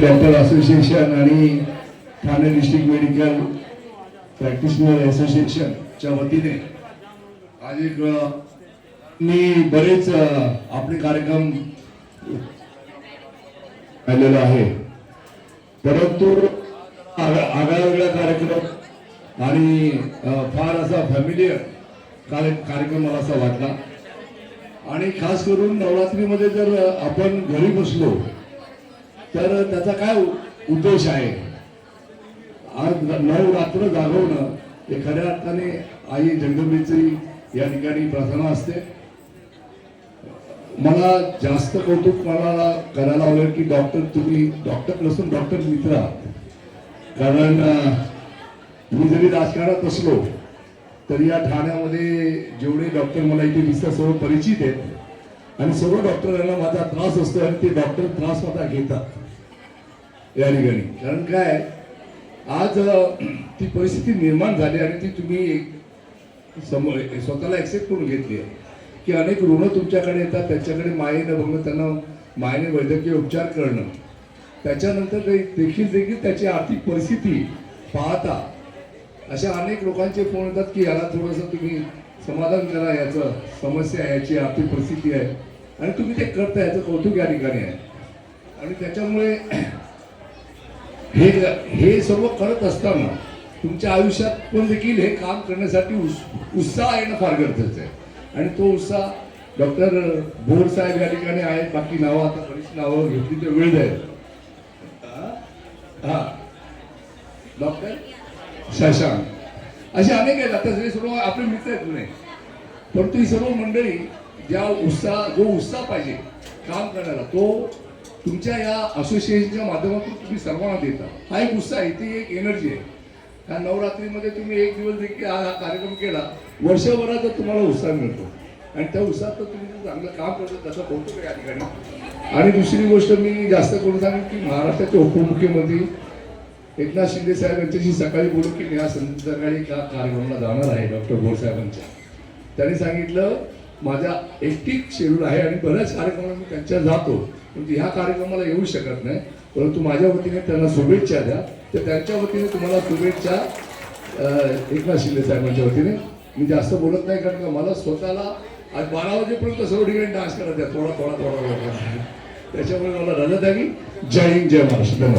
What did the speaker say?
Doctor association आणि Thane district medical practitioner असोसिएशनच्या वतीने आज एक मी बरेच आपले कार्यक्रम आलेला आहे. परंतु आगळा वेगळा कार्यक्रम आणि फार असा फॅमिलियर कार्यक्रम मला असा वाटला. आणि खास करून नवरात्रीमध्ये जर आपण घरी बसलो तर त्याचा काय उद्देश आहे? आज नऊ रात्र जागवणं हे खऱ्या अर्थाने आई जगदंबेची या ठिकाणी प्रार्थना असते. मला जास्त कौतुक मला करायला आवडेल की डॉक्टर तुम्ही डॉक्टर नसून डॉक्टर मित्र आहात. कारण मी जरी राजकारणात असलो तर या ठाण्यामध्ये जेवढे डॉक्टर मला इथे दिसतात सर्व परिचित आहेत आणि सर्व डॉक्टरांना माझा त्रास असतो आणि ते डॉक्टर त्रास माझा घेतात. या ठिकाणी कारण काय आज ती परिस्थिती निर्माण झाली आणि ती तुम्ही समोर स्वतःला ॲक्सेप्ट करून घेतली आहे. की अनेक रुग्ण तुमच्याकडे येतात त्यांच्याकडे मायेनं बघणं त्यांना मायेने वैद्यकीय उपचार करणं. त्याच्यानंतर ते देखील देखील त्याची आर्थिक परिस्थिती पाहता. अशा अनेक लोकांचे फोन येतात की याला थोडंसं तुम्ही समाधान करा याचं समस्या आहे याची आर्थिक परिस्थिती आहे. आणि तुम्ही ते करता याचं कौतुक या ठिकाणी आहे. आणि त्याच्यामुळे हे हे सर्व करत असताना तुमच्या आयुष्यात पण देखील हे काम करण्यासाठी उस उत्साह येणं फार गरजेचं आहे. आणि तो उत्साह डॉक्टर बोर साहेब या ठिकाणी आहेत बाकी नावं आता बरीच नावं घेतली तर वेळ जाईल हा. डॉक्टर शशांक. असे अनेक आहेत आता सर्व आपले मित्र आहेत जुने परंतु ही सर्व मंडळी या उत्साह जो उत्साह पाहिजे काम करण्याला तो तुमच्या या असोसिएशनच्या माध्यमातून तुम्ही सर्वांना देता. हा एक उत्साह आहे ती एक एनर्जी आहे. त्या नवरात्रीमध्ये तुम्ही एक दिवस देखील हा कार्यक्रम केला वर्षभराचा तुम्हाला उत्साह मिळतो. आणि त्या उत्साहात तर तुम्ही चांगलं काम करतो त्याचा कौतुक आहे या ठिकाणी. आणि दुसरी गोष्ट मी जास्त करून सांगेन की महाराष्ट्राचे उपमुख्यमंत्री एकनाथ शिंदे साहेब यांच्याशी सकाळी बोलू की मी आज संध्याकाळी का कार्यक्रमाला जाणार आहे डॉक्टर भोर साहेबांच्या. त्यांनी सांगितलं माझा एकटिक शेड्यूल आहे आणि बऱ्याच कार्यक्रमाला मी त्यांच्या जातो. पण ह्या कार्यक्रमाला येऊ शकत नाही. परंतु माझ्या वतीने त्यांना शुभेच्छा द्या. तर त्यांच्या वतीने तुम्हाला शुभेच्छा एकनाथ शिंदे साहेबांच्या वतीने. मी जास्त बोलत नाही कारण का मला स्वतःला आज बारा वाजेपर्यंत सर्व ठिकाणी डान्स करायचा थोडा थोडा थोडा त्याच्यामुळे मला रजा द्यावी जय हिंद जय महाराष्ट्र. धन्यवाद.